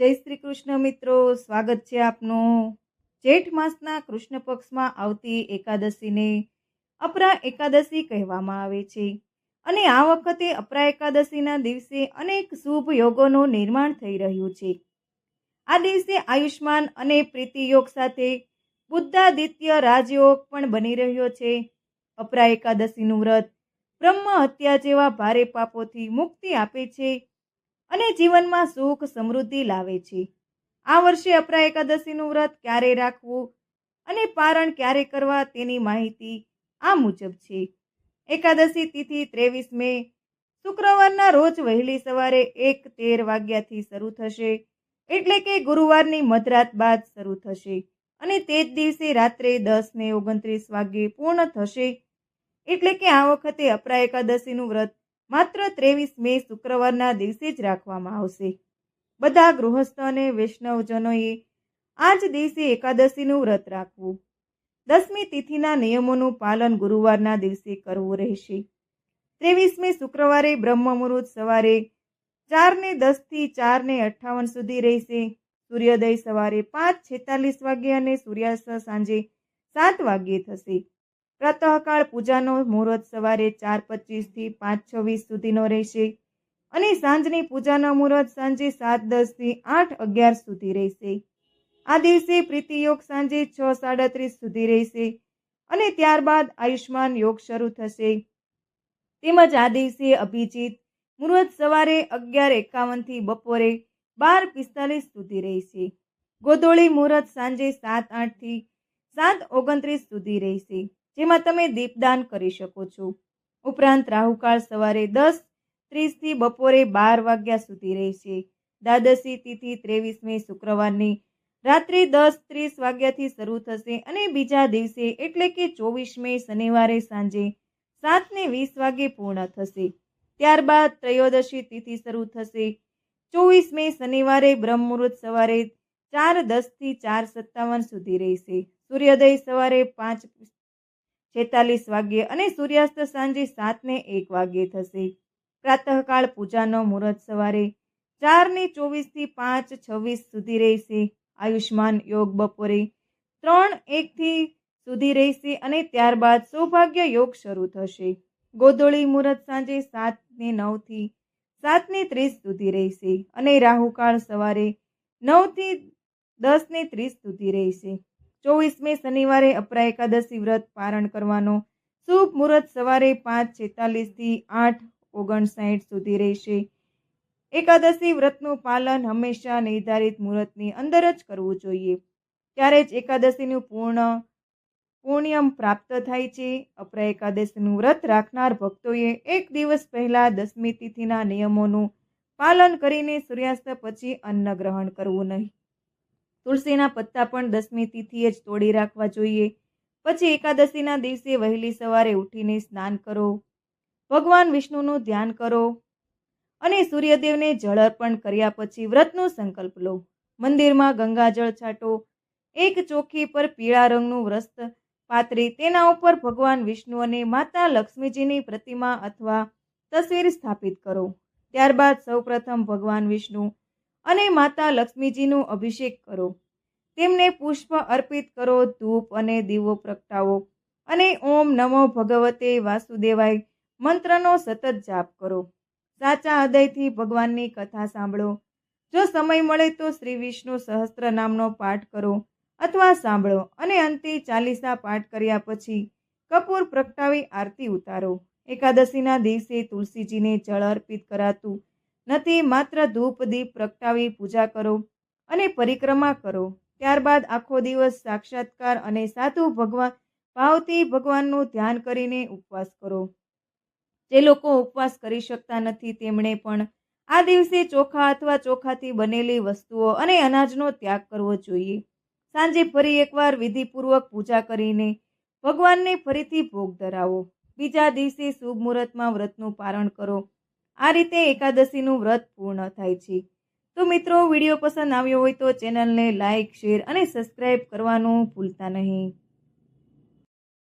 જય શ્રી કૃષ્ણ મિત્રો, સ્વાગત છે આપનું. જેઠ માસના કૃષ્ણ પક્ષમાં આવતી એકાદશીને અપરા એકાદશી કહેવામાં આવે છે. અને આ વખતે અપરા એકાદશીના દિવસે અનેક શુભ યોગોનું નિર્માણ થઈ રહ્યું છે. આ દિવસે આયુષ્માન અને પ્રીતિયોગ સાથે બુદ્ધાદિત્ય રાજયોગ પણ બની રહ્યો છે. અપરા એકાદશીનું વ્રત બ્રહ્મ હત્યા જેવા ભારે પાપોથી મુક્તિ આપે છે. અને જીવનમાં સુખ સમૃદ્ધિ લાવે છે. આ વર્ષે અપરા એકાદશીનું વ્રત ક્યારે રાખવું અને પારણ ક્યારે કરવા તેની માહિતી આ મુજબ છે. એકાદશી તિથિ ત્રેવીસ મે, શુક્રવારના રોજ વહેલી સવારે એક તેર વાગ્યાથી શરૂ થશે. એટલે કે ગુરુવારની મધરાત બાદ શરૂ થશે અને તે જ દિવસે રાત્રે દસ ને ઓગણત્રીસ વાગ્યે પૂર્ણ થશે. એટલે કે આ વખતે અપરા એકાદશીનું વ્રત માત્ર ત્રેવીસ મે શુક્રવારના દિવસે જ રાખવામાં આવશે. બધા ગૃહસ્થ અને વૈષ્ણવજનોએ આ જ દિવસે એકાદશીનું વ્રત રાખવું. દસમી તિથિના નિયમોનું પાલન ગુરુવારના દિવસે કરવું રહેશે. ત્રેવીસમી શુક્રવારે બ્રહ્મ સવારે ચારને દસથી ચારને અઠ્ઠાવન સુધી રહેશે. સૂર્યોદય સવારે પાંચ છેતાલીસ વાગ્યે અને સૂર્યાસ્ત સાંજે સાત વાગ્યે થશે. પ્રાતઃકાળ પૂજાનો મુહૂર્ત સવારે ચાર પચીસથી પાંચ છવ્વીસ સુધીનો રહેશે અને સાંજની પૂજાનો મુહૂર્ત સાંજે સાત દસથી આઠ અગિયાર સુધી રહેશે. આ દિવસે પ્રીતિયોગ સાંજે છ સાડત્રીસ સુધી રહેશે અને ત્યારબાદ આયુષ્માન યોગ શરૂ થશે. તેમજ આ દિવસે અભિજીત મુહૂર્ત સવારે અગિયાર એકાવનથી બપોરે બાર પિસ્તાલીસ સુધી રહેશે. ગોદોળી મુહૂર્ત સાંજે સાત આઠથી સાત ઓગણત્રીસ સુધી રહેશે. જેમાં તમે દીપદાન કરી શકો છો. ઉપરાંત રાહુકાળ સવારે દસ, ત્રીસથી બપોરે બાર વાગ્યા સુધી રહેશે. દ્વાદશી તિથિ ત્રેવીસ મે શુક્રવારની રાત્રે દસ, ત્રીસ વાગ્યાથી શરૂ થશે અને બીજા દિવસે એટલે કે ચોવીસ મે શનિવારે સાંજે સાતને વીસ વાગે પૂર્ણ થશે. ત્યારબાદ ત્રયોદશી તિથિ શરૂ થશે. ચોવીસ મે શનિવારે બ્રહ્મમુહૂર્ત સવારે ચાર, દસથી ચાર સત્તાવન સુધી રહેશે. સૂર્યોદય સવારે પાંચ છેતાલીસ વાગ્યે અને સૂર્યાસ્ત સાંજે સાત ને એક વાગ્યે થશે. પ્રાતઃકાળ પૂજાનો મુહૂર્ત સવારે ચાર ને ચોવીસથી પાંચ છવ્વીસ સુધી રહેશે. આયુષ્માન યોગ બપોરે ત્રણ એકથી સુધી રહેશે અને ત્યારબાદ સૌભાગ્ય યોગ શરૂ થશે. ગોદોળી મુહૂર્ત સાંજે સાત ને નવથી સાત ને ત્રીસ સુધી રહેશે અને રાહુકાળ સવારે નવથી દસ ને ત્રીસ સુધી રહેશે. ચોવીસ મે શનિવારે અપરા એકાદશી વ્રત પારણ કરવાનો શુભ મુહૂર્ત સવારે પાંચ છેતાલીસથી આઠ ઓગણસાઠ સુધી રહેશે. એકાદશી વ્રતનું પાલન હંમેશા નિર્ધારિત મુહૂર્તની અંદર જ કરવું જોઈએ. ત્યારે જ એકાદશીનું પૂર્ણ પુણ્યમ પ્રાપ્ત થાય છે. અપરા એકાદશીનું વ્રત રાખનાર ભક્તોએ એક દિવસ પહેલાં દસમી તિથિના નિયમોનું પાલન કરીને સૂર્યાસ્ત પછી અન્ન ગ્રહણ કરવું નહીં. તુલસીના પત્તા પણ દસમી તિથિએ જ તોડી રાખવા જોઈએ. પછી એકાદશીના દિવસે વહેલી સવારે ઉઠીને સ્નાન કરો. ભગવાન વિષ્ણુનું ધ્યાન કરો અને સૂર્યદેવને જળ અર્પણ કર્યા પછી વ્રતનો સંકલ્પ લો. મંદિરમાં ગંગાજળ છાંટો. એક ચોખી પર પીળા રંગનું વ્રસ્ત પાત્રી તેના ઉપર ભગવાન વિષ્ણુ અને માતા લક્ષ્મીજીની પ્રતિમા અથવા તસવીર સ્થાપિત કરો. ત્યારબાદ સૌપ્રથમ ભગવાન વિષ્ણુ અને માતા લક્ષ્મીજીનું અભિષેક કરો. તેમને પુષ્પ અર્પિત કરો, ધૂપ અને દીવો પ્રગટાવો અને ઓમ નમો ભગવતે વાસુદેવાય મંત્રનો સતત જાપ કરો. સાચા હૃદયથી ભગવાનની કથા સાંભળો. જો સમય મળે તો શ્રી વિષ્ણુ સહસ્ત્ર નામનો પાઠ કરો અથવા સાંભળો અને અંતે ચાલીસા પાઠ કર્યા પછી કપૂર પ્રગટાવી આરતી ઉતારો. એકાદશીના દિવસે તુલસીજીને જળ અર્પિત કરાતું નથી, માત્ર ધૂપ, દીપ પ્રગટાવી પૂજા કરો અને પરિક્રમા કરો. ત્યારબાદ આખો દિવસ સાક્ષાત્કાર અને સાધુ ભગવાન, ભાવથી ભગવાનનું ધ્યાન કરીને ઉપવાસ કરો. જે લોકો ઉપવાસ કરી શકતા નથી, તેમણે પણ આ દિવસે ચોખા અથવા ચોખાથી બનેલી વસ્તુઓ અને અનાજનો ત્યાગ કરવો જોઈએ. સાંજે ફરી એકવાર વિધિપૂર્વક પૂજા કરીને ભગવાનને ફરીથી ભોગ ધરાવો. બીજા દિવસે શુભ મુહૂર્તમાં વ્રતનું પારણ કરો. આ રીતે એકાદશીનું વ્રત પૂર્ણ થાય છે. તો મિત્રો, વીડિયો પસંદ આવ્યો હોય તો ચેનલને લાઇક શેર અને સબસ્ક્રાઈબ કરવાનું ભૂલતા નહીં.